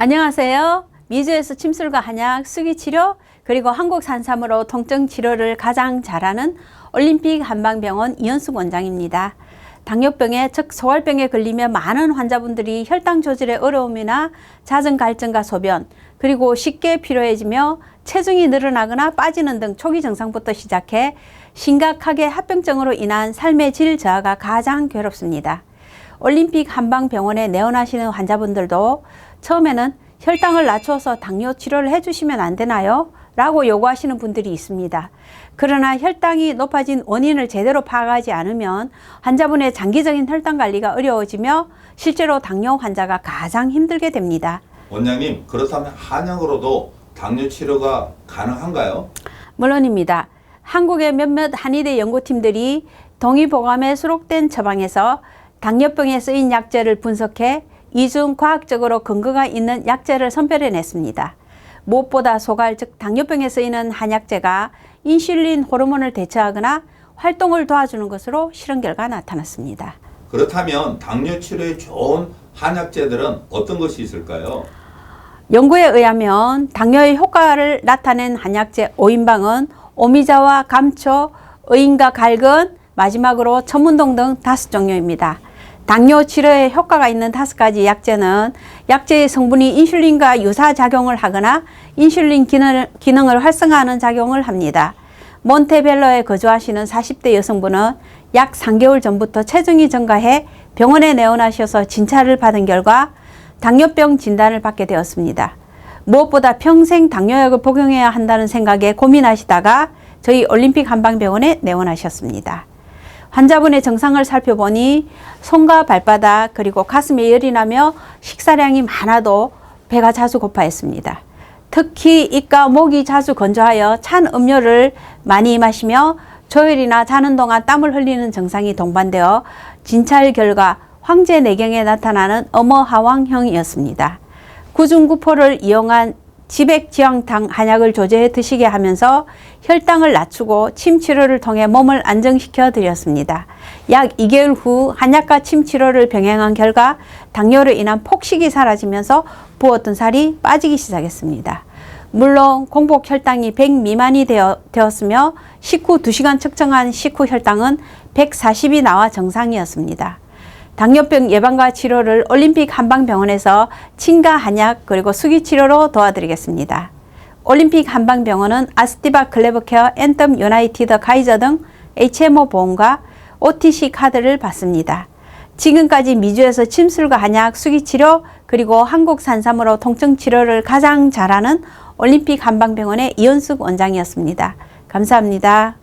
안녕하세요. 미주에서 침술과 한약, 수기치료, 그리고 한국 산삼으로 통증 치료를 가장 잘하는 올림픽 한방병원 이현숙 원장입니다. 당뇨병에 즉 소활병에 걸리며 많은 환자분들이 혈당 조절에 어려움이나 잦은 갈증과 소변 그리고 쉽게 피로해지며 체중이 늘어나거나 빠지는 등 초기 증상부터 시작해 심각하게 합병증으로 인한 삶의 질 저하가 가장 괴롭습니다. 올림픽 한방병원에 내원하시는 환자분들도 처음에는 혈당을 낮춰서 당뇨 치료를 해주시면 안 되나요? 라고 요구하시는 분들이 있습니다. 그러나 혈당이 높아진 원인을 제대로 파악하지 않으면 환자분의 장기적인 혈당 관리가 어려워지며 실제로 당뇨 환자가 가장 힘들게 됩니다. 원장님 그렇다면 한약으로도 당뇨 치료가 가능한가요? 물론입니다. 한국의 몇몇 한의대 연구팀들이 동의보감에 수록된 처방에서 당뇨병에 쓰인 약재를 분석해 이중 과학적으로 근거가 있는 약재를 선별해냈습니다. 무엇보다 소갈 즉 당뇨병에 쓰이는 한약재가 인슐린 호르몬을 대처하거나 활동을 도와주는 것으로 실험 결과 나타났습니다. 그렇다면 당뇨 치료에 좋은 한약재들은 어떤 것이 있을까요? 연구에 의하면 당뇨의 효과를 나타낸 한약재 5인방은 오미자와 감초, 의인과 갈근, 마지막으로 천문동 등 다섯 종류입니다. 당뇨 치료에 효과가 있는 다섯 가지 약재는 약재의 성분이 인슐린과 유사 작용을 하거나 인슐린 기능을, 기능을 활성화하는 작용을 합니다. 몬테벨로에 거주하시는 40대 여성분은 약 3개월 전부터 체중이 증가해 병원에 내원하셔서 진찰을 받은 결과 당뇨병 진단을 받게 되었습니다. 무엇보다 평생 당뇨약을 복용해야 한다는 생각에 고민하시다가 저희 올림픽 한방병원에 내원하셨습니다. 환자분의 증상을 살펴보니 손과 발바닥 그리고 가슴에 열이 나며 식사량이 많아도 배가 자주 고파했습니다. 특히 입과 목이 자주 건조하여 찬 음료를 많이 마시며 조혈이나 자는 동안 땀을 흘리는 증상이 동반되어 진찰 결과 황제 내경에 나타나는 어머하왕형이었습니다. 구중구포를 이용한 지백지황탕 한약을 조제해 드시게 하면서 혈당을 낮추고 침 치료를 통해 몸을 안정시켜 드렸습니다. 약 2개월 후 한약과 침 치료를 병행한 결과 당뇨로 인한 폭식이 사라지면서 부었던 살이 빠지기 시작했습니다. 물론 공복 혈당이 100 미만이 되어, 되었으며 식후 2시간 측정한 식후 혈당은 140이 나와 정상이었습니다. 당뇨병 예방과 치료를 올림픽 한방병원에서 친가 한약 그리고 수기 치료로 도와드리겠습니다. 올림픽 한방병원은 아스티바 클레버케어 앤텀 유나이티드 카이저 등 HMO 보험과 OTC 카드를 받습니다. 지금까지 미주에서 침술과 한약, 수기 치료 그리고 한국 산삼으로 통증 치료를 가장 잘하는 올림픽 한방병원의 이현숙 원장이었습니다. 감사합니다.